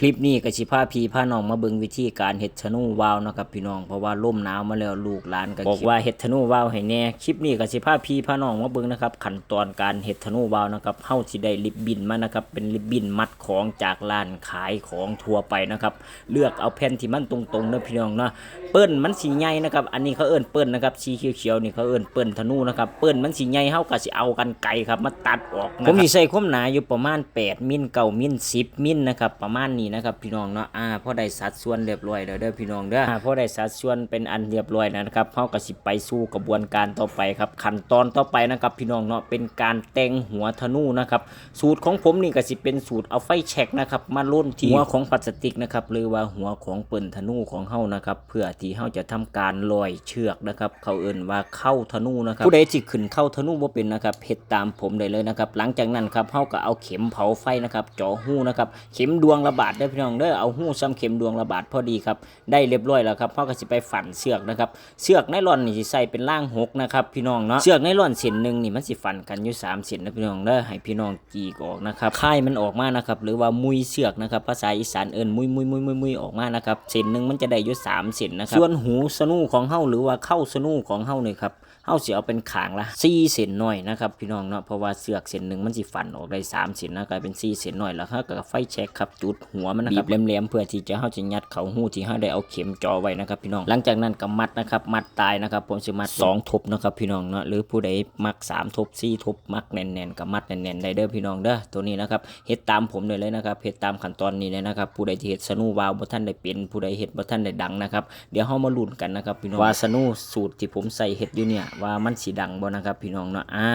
คลิปนี้ก็สิพาพี่พาน้องมาเบิ่งวิธีการเฮ็ดธนูวาวเนาะครับพี่น้องเพราะว่าล่มหนาวมาแล้วลูกหลานก็บอกว่าเฮ็ดธนูวาวให้แน่คลิปนี้ก็สิพาพี่พาน้องมาเบิ่งนะครับขั้นตอนการเฮ็ดธนูวาวนะครับเฮาสิได้ริบบิ้นมานะครับเป็นริบบิ้นมัดของจากร้านขายของทั่วไปนะครับเลือกเอาแผ่นที่มันตรงๆเด้อพี่น้องเนาะเปิ้นมันสีใหญ่นะครับอันนี้เขาเอิ้นเปิ้นนะครับสีเขียวๆนี่เขาเอิ้นเปิ้นธนูนะครับเปิ้นมันสีใหญ่เฮาก็สิเอากันไกรครับมาตัดออกนะครับผมสิใส่ความหนาอยู่ประมาณ 8มิล9มิล10มิลนะครับประมาณนี้นะครับพี่น้องเนาะอ่าพอได้สัดส่วนเรียบร้อยแล้วเด้อพี่น้องเด้ออ่าพอได้สัดส่วนเป็นอันเรียบร้อยนะครับเฮาก็สิไปสู่กระบวนการต่อไปครับขั้นตอนต่อไปนะครับพี่น้องเนาะเป็นการแต่งหัวธนูนะครับสูตรของผมนี่ก็สิเป็นสูตรเอาไฟแช็กนะครับมาล่นที่หัวของพลาสติกนะครับหรือว่าหัวของปืนธนูของเฮานะครับเพื่อที่เฮาจะทำการลอยเชือกนะครับเขาเอิ้นว่าเข้าธนูนะครับผู้ใดที่ขึ้นเข้าธนูบ่เป็นนะครับเฮ็ดตามผมได้เลยนะครับหลังจากนั้นครับเฮาก็เอาเข็มเผาไฟนะครับจ่อหู้นะครับเข็มดวงระบาดเด้พี่น้องเด้อเอาหู้ซ้ำเข็มดวงระบาดพอดีครับได้เรียบร้อยแล้วครับเฮาก็สิไปฝันเชือกนะครับเชือกไนล่อนนี่สิใส่เป็นล่างหกนะครับพี่น้องเนาะเชือกไนล่อนเส้นหนึ่งนี่มันสิฝันกันอยู่3เส้นนะพี่น้องเด้อให้พี่น้องจีกออกนะครับค่ายมันออกมานะครับหรือว่ามุยเชือกนะครับภาษาอีสานเอิ้นมุยมุยมุยมุยมุยออกมานะครับเส้นหนึ่งมันจะได้อยู่3เส้นนะครับส่วนหูสนูของเฮาหรือว่าเข้าสนูของเฮานี่ครับ เฮาสิเอาเป็นขางละ4เซนหน่อยนะครับพี่น้องเนาะเพราะว่าเสือกเส้นหนึ่งมันสิฟันออกได้3เซนนะกลายเป็น4เซนหน่อยแล้วเฮาก็ไฟแช็กครับจุดหัวมันนะครับบีบแหลมๆเพื่อที่จะเฮาจะยัดเข้าหูที่เฮาได้เอาเข็มจ่อไว้นะครับพี่น้องหลังจากนั้นก็มัดนะครับมัดตายนะครับผมสิมัดสองทบนะครับพี่น้องเนาะหรือผู้ใดมัก3ทบ4ทบมักแน่นๆก็มัดแน่นๆได้เด้อพี่น้องเด้อตัวนี้นะครับเฮ็ดตามผมเลยเลยนะครับเฮ็ดตามขั้นตอนนี้เลยนะครับผู้ใดที่เฮ็ดสนูวาวบ่ทันได้เป็นผู้ใดเฮ็ดบ่ทันได้ดังนะครับเดี๋ยวเฮามาลุ้นกันนะครับพี่น้องว่าสนูสูตรที่ผมใส่เฮ็ดอยู่เนี่ยว่ามันสิดังบ่นะครับพี่น้องเนาะอ่า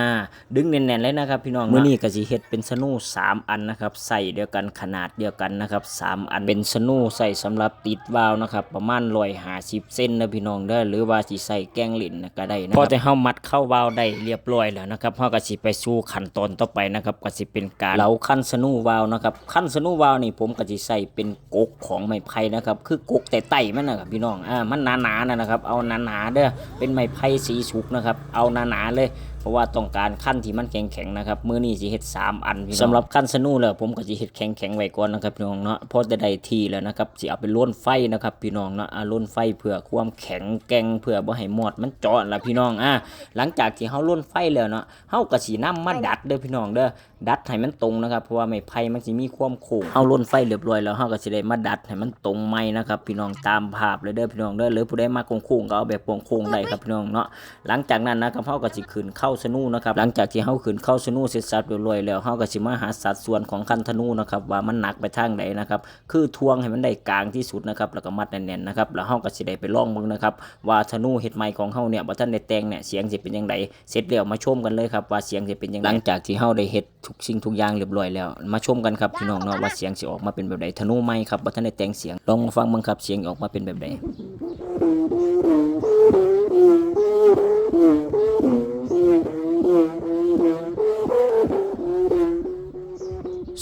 ดึงแน่นๆเลยนะครับพี่น้องเมื้อนี้ก็สิเฮ็ดเป็นสนู3อันนะครับใส่เดียวกันขนาดเดียวกันนะครับ3อันเป็นสนูใส่สำหรับติดวาล์วนะครับประมาณ150เซนนะพี่น้องเด้อหรือว่าสิใส่แกงลิ้นก็ได้นะพอแต่เฮามัดเข้าวาล์วได้เรียบร้อยแล้วนะครับเฮาก็สิไปสู่ขั้นตอนต่อไปนะครับก็สิเป็นการเหลาขั้นสนูวาล์วนะครับขั้นสนูวาล์วนี่ผมก็สิใส่เป็นกกของไม้ไผ่นะครับคือกกแต่ไต่มันนะครับพี่น้องอ่ามันหนาๆนะนะครับเอาหนาๆเด้อเป็นไม้ไผ่สีสุกนะครับ เอาหนาๆเลยเพราะว่าต้องการขั้นที่มันแข็งๆนะครับมือนี้สิเฮ็ดสามอันพี่น้องสำหรับขั้นสนูแล้วผมก็สิเฮ็ดแข็งๆไว้ก่อนนะครับพี่น้องเนาะพอจะได้ทีแล้วนะครับสิเอาไปล้นไฟนะครับพี่น้องเนาะอ่าล้นไฟเพื่อความแข็งแกร่งเพื่อบ่ให้หมอดมันเจาะล่ะพี่น้องอ่าหลังจากที่เฮาล้นไฟแล้วเนาะเฮาก็สินำมาดัดเด้อพี่น้องเด้อดัดให้มันตรงนะครับเพราะว่าไม้ไผ่มันสิมีความโค้งเฮาล้นไฟเรียบร้อยแล้วเฮาก็สิได้มาดัดให้มันตรงไม้นะครับพี่น้องตามภาพเลยเด้อพี่น้องเด้อหรือผู้ใดมาโค้งๆก็เอาแบบโค้งๆได้ครับพี่น้องเนาะหลังจากนั้นนะครับเฮาก็สิขึ้นเข้าาสนูนะครับหลังจากที่เฮาขึ้นเข้าสนูเสร็จสับเรียบร้อยแล้วเฮาก็สิมาหาสัดส่วนของคันธนูนะครับว่ามันหนักไปทางใดนนะครับคือทวงให้มันได้กลางที่สุดนะครับแล้วก็มัดแน่นๆนะครับแล้วเฮาก็สิได้ไปล่องเบิ่งนะครับว่าธนูเฮ็ดใหม่ของเฮาเนี่ยบ่ทันได้แต่งเนี่ยเสียงสิเป็นจังไดเสร็จแล้วมาชมกันเลยครับว่าเสียงสิเป็นจังไดหลังจากที่เฮาได้เฮ็ดทุกสิ่งทุกอย่างเรียบร้อยแล้ว มาชมกันครับพี่น้องเนาะว่าเสียงสิออกมาเป็นแบบใดธนูใหม่ครับบ่ทันได้แต่งเสียงลองมาฟังเบิ่งครับเสียงออกมาเป็นแบบใด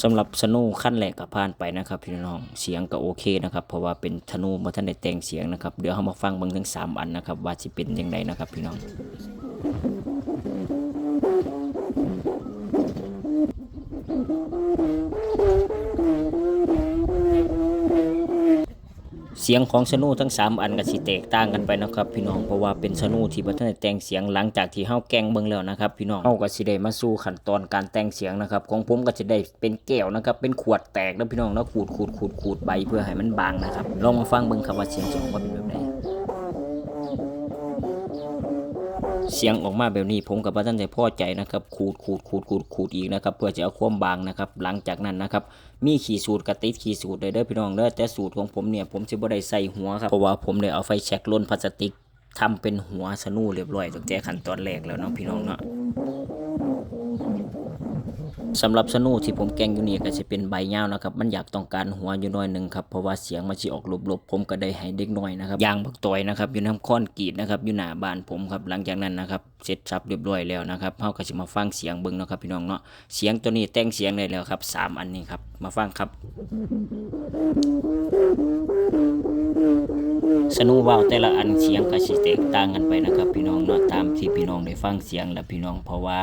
สำหรับสนูขั้นแรกก็ผ่านไปนะครับพี่น้องเสียงก็โอเคนะครับเพราะว่าเป็นธนูมาท่านได้แต่งเสียงนะครับเดี๋ยวเรามาฟังเบิ่งทั้งสามอันนะครับ ว่าสิเป็นยังไงนะครับพี่น้องเสียงของสนูทั้งสามอันก็สิแตกต่างกันไปนะครับพี่น้องเพราะว่าเป็นสนูที่บ่ทันได้แต่งเสียงหลังจากที่เฮาแกงเบิ่งแล้วนะครับพี่น้องเฮาก็สิได้มาสู่ขั้นตอนการแต่งเสียงนะครับของผมก็จะได้เป็นแก้วนะครับเป็นขวดแตกนะพี่น้องแล้วขูดขูดขูดขูดใบเพื่อให้มันบางนะครับลองมาฟังเบิ่งครับว่าเสียงสองว่าเป็นแบบไหน เสียงออกมาแบบนี้ผมกับบ่ทันจะพ่อใจนะครับขูดขูดขูดขูดขูดอีกนะครับเพื่อจะเอาความบางนะครับหลังจากนั้นนะครับมีขีดสูตรกระติดขีดสูตรได้เด้อพี่น้องเด้อแต่สูตรของผมเนี่ยผมจะบ่ได้ใส่หัวครับเพราะว่าผมได้เอาไฟแช็กล้นพลาสติกทำเป็นหัวสนูเรียบร้อยตั้งแต่ขั้นตอนแรกแล้วเนาะพี่น้องเนาะ สำหรับสนูที่ผมแกงอยู่นี่ก็จะเป็นใบยาวนะครับ มันอยากต้องการหัวอยู่หน้อยหนึ่งครับ เพราะว่าเสียงมันจะออกลบๆ ผมก็ได้ให้เด็กน้อยนะครับยางบักตอยนะครับ อยู่น้ำค้อนกีดนะครับ อยู่หน้าบ้านผมครับ หลังจากนั้นนะครับ เสร็จสับเรียบร้อยแล้วนะครับเฮาก็จะมาฟังเสียงเบิ่งนะครับพี่น้องเนาะ เสียงตัวนี้แต่งเสียงได้แล้วครับสามอันนี้ครับ มาฟังครับ สนูว่าวแต่ละอันเสียงก็สิแตกต่างกันไปนะครับ พี่น้องเนาะ ตามที่พี่น้องได้ฟังเสียงแล้วพี่น้อง เพราะว่า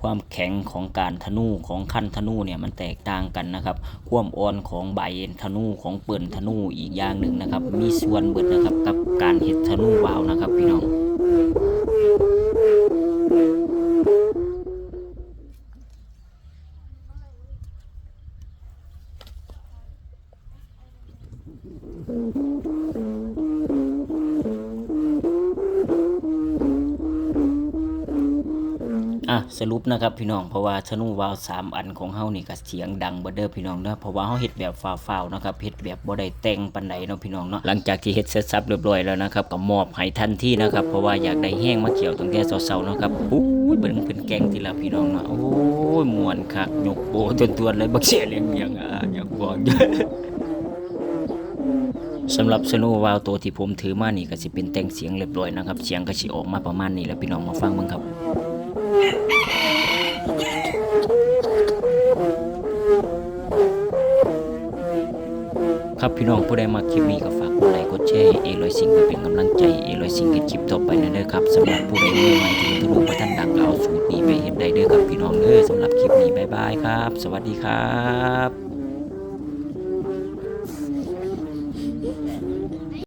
ความแข็งของการธนูของขั้นธนูเนี่ยมันแตกต่างกันนะครับ ความอ่อนของใบธนูของเปิ่นธนูอีกอย่างหนึ่งนะครับ มีส่วนเบิดนะครับกับการเห็ดธนูวาวนะครับพี่น้อง อะสรุปนะครับพี่น้องเพราะว่าธนูวาวสามอันของเฮานี่ก็เสียงดังบ่เด้อพี่น้องเด้อเพราะว่าเฮาเฮ็ดแบบฟ้าวๆนะครับเฮ็ดแบบบ่ได้แต่งปานใดเนาะพี่น้องเนาะหลังจากที่เฮ็ดเสร็จสับเรียบร้อยแล้วนะครับก็มอบให้ทันทีนะครับเพราะว่าอยากได้แห้งมาเกี่ยวตั้งแต่เช้าๆเนาะครับอู้ยเบิ่งเป็นแกงทีละพี่น้องเนาะโอ้ยม่วนคักยกโบตวนเลยบักเสียเลี้ยงเมียงอะอยากบอกสำหรับสโนว์วาวตัวที่ผมถือมานี่ก็สิเป็นแต่งเสียงเรียบร้อยนะครับเสียงก็สิออกมาประมาณนี้แหละพี่น้องมาฟังเบิ่งครับ ครับพี่น้องผู้ใดมาคลิปนี้ก็ฝากกดไลค์กดแชร์เอลอยสิงไปเป็นกำลังใจเอลอยสิงกันคลิปต่อไปนะเด้อครับสำหรับผู้ใดมือใหม่ที่ทะลุประทันดังเอาสูตรนี้ไปเห็นได้เด้อครับพี่น้องเด้อสำหรับคลิปนี้บ๊ายบายครับ สวัสดีครับ